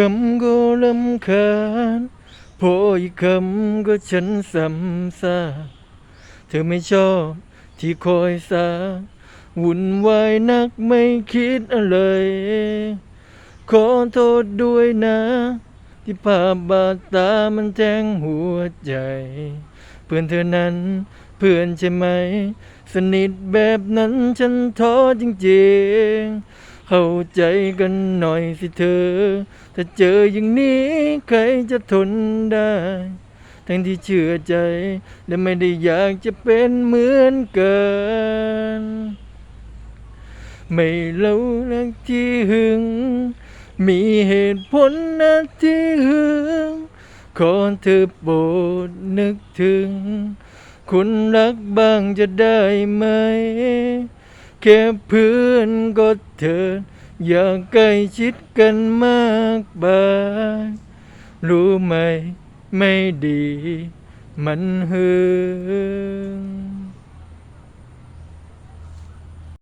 คำก็ลำคาญพออีกคำก็ฉันซ้ำซากเธอไม่ชอบที่คอยสาวุ่นวายนักไม่คิดอะไร ขอโทษด้วยนะ ที่ภาพบาดตามันแทงหัวใจ เพื่อนเธอนั้นเพื่อนใช่ไหม สนิทแบบนั้นฉันท้อจริงๆ เข้าใจกันหน่อยสิเธอ ถ้าเจออย่างนี้ใครจะทนได้ ทั้งที่เชื่อใจ และไม่ได้อยากจะเป็นเหมือนกันไม่เล่านักที่หึง มีเหตุผลนะที่หึง ขอเธอโปรดนึกถึงคนรักบ้างจะได้ไหม ค่เพื่อนก็เถิดอยากใกล้ชิดกันมากบายรู้ไหมไม่ดี มันหือ